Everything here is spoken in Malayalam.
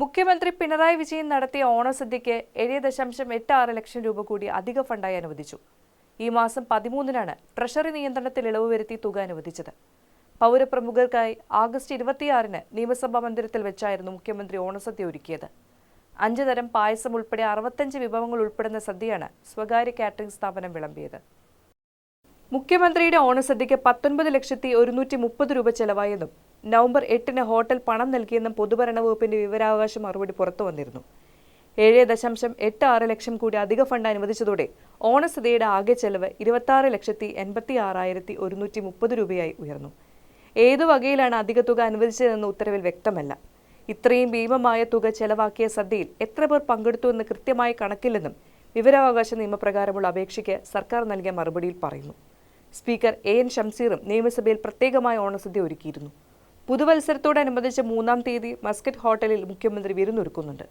മുഖ്യമന്ത്രി പിണറായി വിജയൻ നടത്തിയ ഓണസദ്യയ്ക്ക് ഏഴ് ദശാംശം എട്ട് ആറ് ലക്ഷം രൂപ കൂടി അധിക ഫണ്ടായി അനുവദിച്ചു. ഈ മാസം പതിമൂന്നിനാണ് ട്രഷറി നിയന്ത്രണത്തിൽ ഇളവ് വരുത്തി തുക അനുവദിച്ചത്. പൗരപ്രമുഖർക്കായി ആഗസ്റ്റ് ഇരുപത്തിയാറിന് നിയമസഭാ മന്ദിരത്തിൽ വെച്ചായിരുന്നു മുഖ്യമന്ത്രി ഓണസദ്യ ഒരുക്കിയത്. അഞ്ച് തരം പായസം ഉൾപ്പെടെ അറുപത്തഞ്ച് വിഭവങ്ങൾ ഉൾപ്പെടുന്ന സദ്യയാണ് സ്വകാര്യ കാറ്ററിംഗ് സ്ഥാപനം വിളമ്പിയത്. മുഖ്യമന്ത്രിയുടെ ഓണസദ്യയ്ക്ക് പത്തൊൻപത് ലക്ഷത്തി ഒരുന്നൂറ്റി മുപ്പത് രൂപ ചെലവായെന്നും നവംബർ എട്ടിന് ഹോട്ടൽ പണം നൽകിയെന്നും പൊതുഭരണ വകുപ്പിന്റെ വിവരാവകാശ മറുപടി പുറത്തു വന്നിരുന്നു. ഏഴ് ദശാംശം എട്ട് ആറ് ലക്ഷം കൂടി അധിക ഫണ്ട് അനുവദിച്ചതോടെ ഓണസദ്യയുടെ ആകെ ചെലവ് ഇരുപത്തി ലക്ഷത്തി എൺപത്തി ആറായിരത്തി ഒരുന്നൂറ്റി മുപ്പത് രൂപയായി ഉയർന്നു. ഏതു വകയിലാണ് അധിക തുക അനുവദിച്ചതെന്ന് ഉത്തരവിൽ വ്യക്തമല്ല. ഇത്രയും ഭീമമായ തുക ചെലവാക്കിയ സദ്യയിൽ എത്ര പേർ പങ്കെടുത്തു എന്ന് കൃത്യമായി കണക്കില്ലെന്നും വിവരാവകാശ നിയമപ്രകാരമുള്ള അപേക്ഷയ്ക്ക് സർക്കാർ നൽകിയ മറുപടിയിൽ പറയുന്നു. സ്പീക്കർ എ എൻ ഷംസീറും നിയമസഭയിൽ പ്രത്യേകമായ ഓണസദ്യ ഒരുക്കിയിരുന്നു. പുതുവത്സരത്തോടനുബന്ധിച്ച് മൂന്നാം തീയതി മസ്കറ്റ് ഹോട്ടലിൽ മുഖ്യമന്ത്രി വിരുന്നൊരുക്കുന്നുണ്ട്.